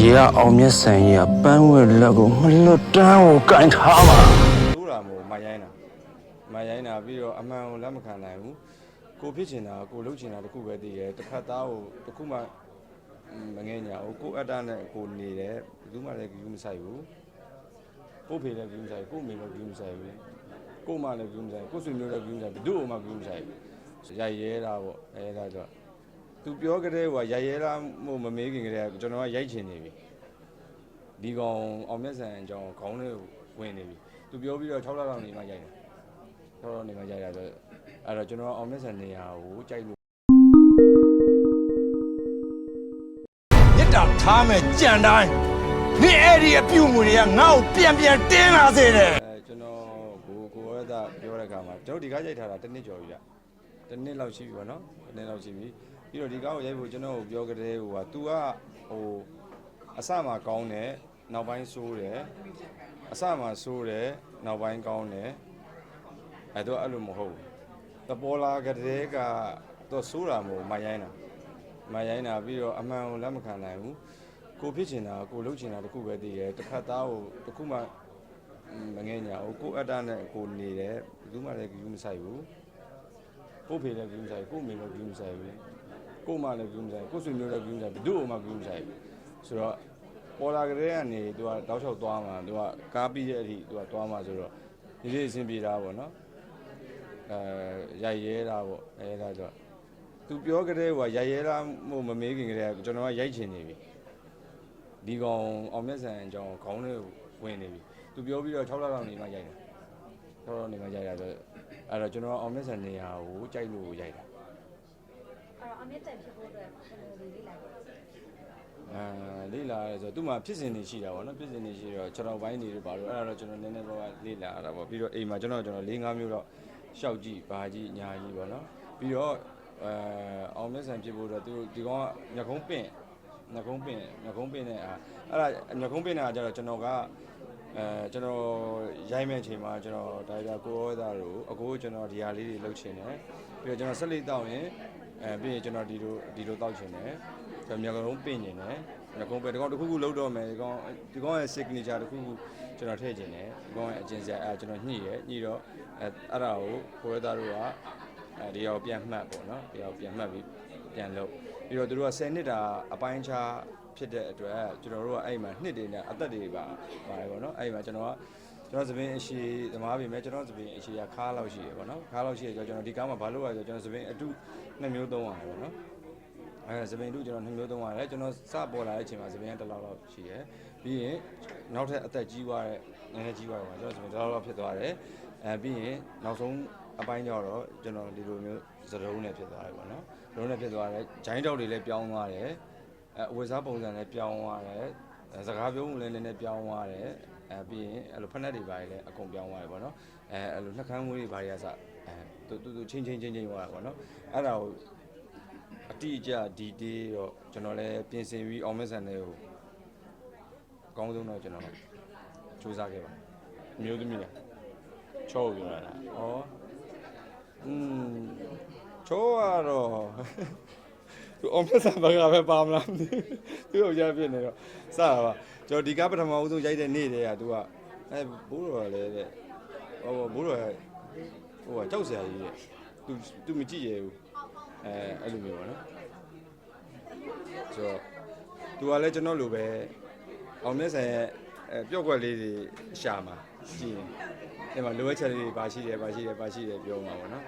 ဒီကအောင်မျက်စံကြီးကပန်းဝဲလက်ကိုမလွတ်တမ်းကိုကင်ထားပါဆိုးတာမို့မရိုင်းတာမရိုင်းတာပြီးတော့အမှန်ကိုလက်မခံနိုင်ဘူးကိုဖြစ်ချင်တာကိုလုပ်ချင်တာတခုပဲတည်တယ်တစ်ဖက်သားကိုတခုမှမငဲညာဘူးကိုအတ္တနဲ့ကိုနေတယ်ဘယ်သူမှလည်းကြည့်မဆိုင်ဘူးကိုဖေလည်းကြည့်မဆိုင်ကိုမေလည်းကြည့်မဆိုင်ဘူးကိုမလည်းကြည့်မဆိုင်ကိုဆွေမျိုးလည်းကြည့်မဆိုင်ဘယ်သူ့မှကြည့်မဆိုင်ဘူးရိုက်ရဲတာပေါ့အဲဒါကြောင့် သူပြောကြတဲ့ဟိုရိုက်ရဲတာမို့မမေးခင်ကတည်းကကျွန်တော်ကရိုက်ချင်နေပြီဒီကောင်အောင်မြတ်ဆန်အကြောင်းခေါင်းလေးဝင်နေပြီသူပြောပြီးတော့6လလောက်နေမှရိုက်တယ်6လနေမှရိုက်တာဆိုအဲ့တော့ကျွန်တော်အောင်မြတ်ဆန်နေရာကိုကြိုက်လို့မြစ်တာထားမဲ့ကြံတိုင်းနေ့အဲ့ဒီအပြုတ်မှုတွေကငါ့ကိုပြန်ပြန်တင်းလာစေတယ်အဲကျွန်တော်ကိုကိုရတာပြောတဲ့အခါမှာကျွန်တော်ဒီကားရိုက်ထားတာတစ်နှစ်ကျော်ပြီဗျတစ်နှစ်လောက်ရှိပြီပေါ့နော်တစ်နှစ်လောက်ရှိပြီ ပြီးတော့ဒီကားကိုရိုက်ဖို့ကျွန်တော်ကိုပြောကြတဲ့ဟိုက तू ကဟိုအစမှာကောင်းတယ်နောက်ပိုင်းဆိုးတယ်အစမှာဆိုးတယ်နောက်ပိုင်းကောင်းတယ်အဲ့တော့အဲ့လိုမဟုတ်ဘူးတပေါ်လာကြတဲ့ကတော့ဆိုးတာမဟုတ်မရိုင်းတာမရိုင်းတာပြီးတော့အမှန်ကိုလက်မခံနိုင်ဘူးကိုဖြစ်ချင်တာကိုလုပ်ချင်တာတခုပဲတည်တယ်တစ်ဖက်သားကိုတခုမှမငဲညာဘူးကိုအတ္တနဲ့ကိုနေတယ်ဘယ်သူမှလည်းကြည့်မဆိုင်ဘူးကိုဖေလည်းကြည့်မဆိုင်ကိုမေလည်းကြည့်မဆိုင်ဘူး ကိုမလည်းကြည့်မဆိုင်ကိုဆွေမျိုးလည်းကြည့်မဆိုင်ဘယ်သူ့မှကြည့်မဆိုင်ဘူးဆိုတော့ပေါ်လာကြတဲ့ကနေသူကတောက်လျှောက်သွားမှာသူကကားပြီးတဲ့အထိသူကသွားမှာဆိုတော့ဒီလေးအဆင်ပြေတာပေါ့နော်အဲရိုက်ရဲတာပေါ့အဲဒါကြောင့်သူပြောကြတဲ့ဟိုရိုက်ရဲတာမို့မမေးခင်ကတည်းကကျွန်တော်ကရိုက်ချင်နေပြီဒီကောင်အောင်မြတ်ဆန်အကြောင်းခေါင်းလေးဝင်နေပြီသူပြောပြီးတော့6လလောက်နေမှရိုက်တယ်6လနေမှရိုက်တာဆိုအဲ့တော့ကျွန်တော်အောင်မြတ်ဆန်နေရာကိုကြိုက်လို့ရိုက်တာ အဲ့တော့အမြင့်တန်ဖြစ်ဖို့အတွက်ဘယ်လိုလေးလေးလိုက်ပါလဲအဲလေးလာရဲဆိုသူ့မှာဖြစ်စဉ်တွေရှိတာပေါ့နော်ဖြစ်စဉ်တွေရှိတော့ခြေတော်ပိုင်းတွေတို့ပါတော့အဲ့ဒါတော့ကျွန်တော်နည်းနည်းတော့လေးလာရတာပေါ့ပြီးတော့အိမ်မှာကျွန်တော်ကျွန်တော်၄၅မျိုးတော့ရှောက်ကြည့်ဘာကြည့်ညာကြည့်ပေါ့နော်ပြီးတော့အဲအောင်မြတ်ဆန်ဖြစ်ဖို့တော့သူဒီကောင်ကညကုံးပင့်ညကုံးပင့်ညကုံးပင့်နဲ့အာအဲ့ဒါညကုံးပင့်တာကျတော့ကျွန်တော်ကအဲကျွန်တော်ရိုက်မဲ့အချိန်မှာကျွန်တော်ဒါရိုက်တာကိုရောသားတို့အကိုကျွန်တော်ဒီဟာလေးတွေလုပ်ချင်တယ်ပြီးတော့ကျွန်တော်ဆက်လက်တောက်ရင် အဲပြီးရင်ကျွန်တော်ဒီလိုဒီလိုတောက်ချင်တယ်ကျွန်တော်မြေကောင်လုံးပင့်ချင်တယ်မြေကောင်ပဲဒီကောင်တစ်ခုခုလုပ်တော့မယ်ဒီကောင်ဒီကောင်ရဲ့ signature တစ်ခုခုကျွန်တော်ထည့်ချင်တယ်ဒီကောင်ရဲ့အကျဉ်းစရာအဲကျွန်တော်ညှိရညှိတော့အဲအဲ့ဒါကိုကိုရောသားတို့ကအဲဒီရောက်ပြန်မှတ်ပေါ့နော်ဒီရောက်ပြန်မှတ်ပြီးပြန်လုပ်ပြီးတော့သူတို့က10နှစ်တာအပိုင်းခြားဖြစ်တဲ့အတွက်ကျွန်တော်တို့ကအဲ့မှာနှစ်တွေနဲ့အသက်တွေပါပါတယ်ပေါ့နော်အဲ့မှာကျွန်တော်က ကျွန်တော်သပင်းအရှိသမားပြီမဲ့ကျွန်တော်သပင်းအရှိကခါလောက်ရှိရပေါ့နော်ခါလောက်ရှိရဆိုတော့ကျွန်တော်ဒီကားမှာဘာလို့လဲဆိုတော့ကျွန်တော်သပင်းအတုနှစ်မျိုးသုံးရတယ်ပေါ့နော်အဲသပင်းအတုကျွန်တော်နှစ်မျိုးသုံးရတယ်ကျွန်တော်စပေါ်လာတဲ့အချိန်မှာသပင်းကတစ်လောက်လောက်ရှိရပြီးရင်နောက်ထပ်အသက်ကြီးသွားတဲ့နည်းနည်းကြီးသွားတယ်ပေါ့ကျွန်တော်သပင်းတစ်လောက်လောက်ဖြစ်သွားတယ်အဲပြီးရင်နောက်ဆုံးအပိုင်းကျတော့ကျွန်တော်ဒီလိုမျိုးသရုံးနဲ့ဖြစ်သွားတယ်ပေါ့နော်သရုံးနဲ့ဖြစ်သွားတယ်ဂျိုင်းတောက်တွေလည်းပြောင်းသွားတယ်အဲအဝတ်စားပုံစံလည်းပြောင်းသွားတယ် အဲစကားပြောမှုလည်းနည်းနည်းပြောင်းသွားတယ်အဲပြီးရင်အဲ့လိုဖက်နှက်တွေပါလည်းအကုန်ပြောင်းသွားတယ်ပေါ့နော်အဲအဲ့လိုနှက်ခမ်းမွေးတွေပါရစအဲတူတူတူချင်းချင်းချင်းချင်းသွားတာပေါ့နော်အဲ့ဒါကိုအတိအကျဒီတေးတော့ကျွန်တော်လည်းပြင်ဆင်ပြီးအောင်မဆန်တွေကိုအကောင်းဆုံးတော့ကျွန်တော်စူးစမ်းခဲ့ပါအမျိုးသမီးလားချောပြောတာလားဩอืมချောကတော့ သူအောင်မြတ်စာဘကပဲပါမလားမသိဘူးသူ့ကိုရပြနေတော့စတာပါကျွန်တော်ဒီကားပထမဦးဆုံးရိုက်တဲ့နေ့တည်းကသူကအဲဘိုးတော်လည်းတဲ့ဟိုဘိုးတော်ဟိုကကြောက်စရာကြီးတဲ့သူသူမကြည့်ရဘူးအဲအဲ့လိုမျိုးပါနော်ဆိုတော့သူကလည်းကျွန်တော်လိုပဲအောင်မြတ်ဆန်ရဲ့အဲပျော့ကွက်လေးတွေရှာမှာကြည့်ရင်အဲ့မှာလိုအပ်ချက်လေးတွေပါရှိတယ်ပါရှိတယ်ပါရှိတယ်ပြောမှာပေါ့နော်